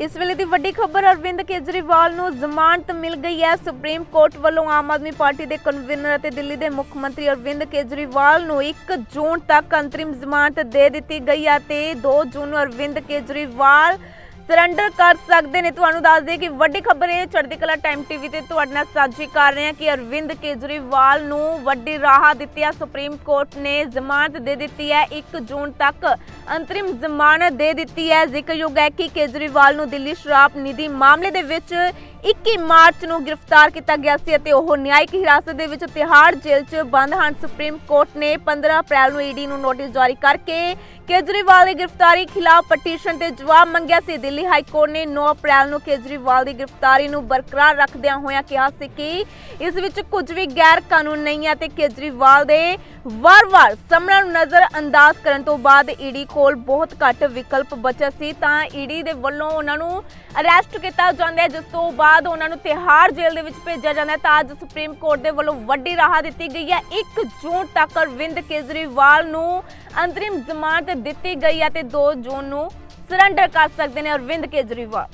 ਇਸ ਵੇਲੇ ਦੀ ਵੱਡੀ ਖਬਰ ਅਰਵਿੰਦ ਕੇਜਰੀਵਾਲ ਨੂੰ ਜ਼ਮਾਨਤ ਮਿਲ ਗਈ ਹੈ। ਸੁਪਰੀਮ ਕੋਰਟ ਵੱਲੋਂ ਆਮ ਆਦਮੀ ਪਾਰਟੀ ਦੇ ਕਨਵੀਨਰ ਅਤੇ ਦਿੱਲੀ ਦੇ ਮੁੱਖ ਮੰਤਰੀ ਅਰਵਿੰਦ ਕੇਜਰੀਵਾਲ ਨੂੰ 1 ਜੂਨ ਤੱਕ ਅੰਤਰਿਮ ਜ਼ਮਾਨਤ ਦੇ ਦਿੱਤੀ ਗਈ ਹੈ ਤੇ 2 ਜੂਨ ਨੂੰ ਅਰਵਿੰਦ ਕੇਜਰੀਵਾਲ ਸਰੈਂਡਰ ਕਰ ਸਕਦੇ ਨੇ। ਤੁਹਾਨੂੰ ਦੱਸ ਦਈਏ ਕਿ ਵੱਡੀ ਖਬਰ ਇਹ ਚੜ੍ਹਦੀ ਕਲਾ ਟਾਈਮ ਟੀਵੀ ਤੇ ਤੁਹਾਡੇ ਨਾਲ ਸਾਂਝੀ ਕਰ ਰਹੇ ਹਾਂ ਕਿ ਅਰਵਿੰਦ ਕੇਜਰੀਵਾਲ ਨੂੰ ਵੱਡੀ ਰਾਹਤ ਦਿੱਤੀ ਹੈ। ਸੁਪਰੀਮ ਕੋਰਟ ਨੇ ਜ਼ਮਾਨਤ ਦੇ ਦਿੱਤੀ ਹੈ 1 ਜੂਨ ਤੱਕ। ਅੰਤਰਿਮ ਜ਼ਮਾਨਤ ਦੇ ਦਿੱਤੀ ਹੈ। ਜ਼ਿਕਰਯੋਗ ਹੈ ਕਿ ਕੇਜਰੀਵਾਲ ਨੂੰ ਦਿੱਲੀ ਸ਼ਰਾਬ ਨਿਧੀ ਮਾਮਲੇ ਦੇ ਵਿੱਚ 21 ਮਾਰਚ ਨੂੰ ਗ੍ਰਿਫਤਾਰ ਕੀਤਾ ਗਿਆ ਸੀ ਅਤੇ ਉਹ ਨਿਆਇਕ ਹਿਰਾਸਤ ਦੇ ਵਿੱਚ ਤਿਹਾੜ ਜੇਲ੍ਹ 'ਚ ਬੰਦ ਹਨ। ਸੁਪਰੀਮ ਕੋਰਟ ਨੇ 15 ਅਪ੍ਰੈਲ ਨੂੰ ਈਡੀ ਨੂੰ ਨੋਟਿਸ ਜਾਰੀ ਕਰਕੇ ਕੇਜਰੀਵਾਲ ਦੀ ਗ੍ਰਿਫਤਾਰੀ ਖਿਲਾਫ ਪਟੀਸ਼ਨ ਤੇ ਜਵਾਬ ਮੰਗਿਆ ਸੀ। ਦਿੱਲੀ ਹਾਈ ਕੋਰਟ ਨੇ 9 ਅਪ੍ਰੈਲ ਨੂੰ ਕੇਜਰੀਵਾਲ ਦੀ ਗ੍ਰਿਫਤਾਰੀ ਨੂੰ ਬਰਕਰਾਰ ਰੱਖਦਿਆਂ ਹੋਇਆਂ ਕਿਹਾ ਸੀ ਕਿ ਇਸ ਵਿੱਚ ਕੁਝ ਵੀ ਗੈਰ ਕਾਨੂੰਨ ਨਹੀਂ ਹੈ ਤੇ ਕੇਜਰੀਵਾਲ ਦੇ ਵਾਰ-ਵਾਰ ਸਾਹਮਣਾ ਨੂੰ ਨਜ਼ਰ ਅੰਦਾਜ਼ ਕਰਨ ਤੋਂ ਬਾਅਦ ਈਡੀ ਕੋਲ ਬਹੁਤ ਘੱਟ ਵਿਕਲਪ ਬਚੇ ਸੀ, ਤਾਂ ਈਡੀ ਦੇ ਵੱਲੋਂ ਉਹਨਾਂ ਨੂੰ ਅਰੈਸਟ ਕੀਤਾ ਜਾਂਦਾ ਹੈ, ਜਿਸ ਤੋਂ ਬਾਅਦ ਉਹਨਾਂ ਨੂੰ ਤਿਹਾੜ ਜੇਲ੍ਹ ਦੇ ਵਿੱਚ ਭੇਜਿਆ ਜਾਂਦਾ ਹੈ, ਤਾਂ ਅੱਜ ਸੁਪਰੀਮ ਕੋਰਟ ਦੇ ਵੱਲੋਂ ਵੱਡੀ ਰਾਹਤ ਦਿੱਤੀ ਗਈ ਹੈ। 1 ਜੂਨ ਤੱਕ ਅਰਵਿੰਦ ਕੇਜਰੀਵਾਲ ਨੂੰ ਅੰਤਰਿਮ ਜ਼ਮਾਨਤ ਦਿੱਤੀ ਗਈ ਹੈ ਤੇ 2 ਜੂਨ ਨੂੰ ਸਰੈਂਡਰ ਕਰ ਸਕਦੇ ਨੇ ਅਰਵਿੰਦ ਕੇਜਰੀਵਾਲ।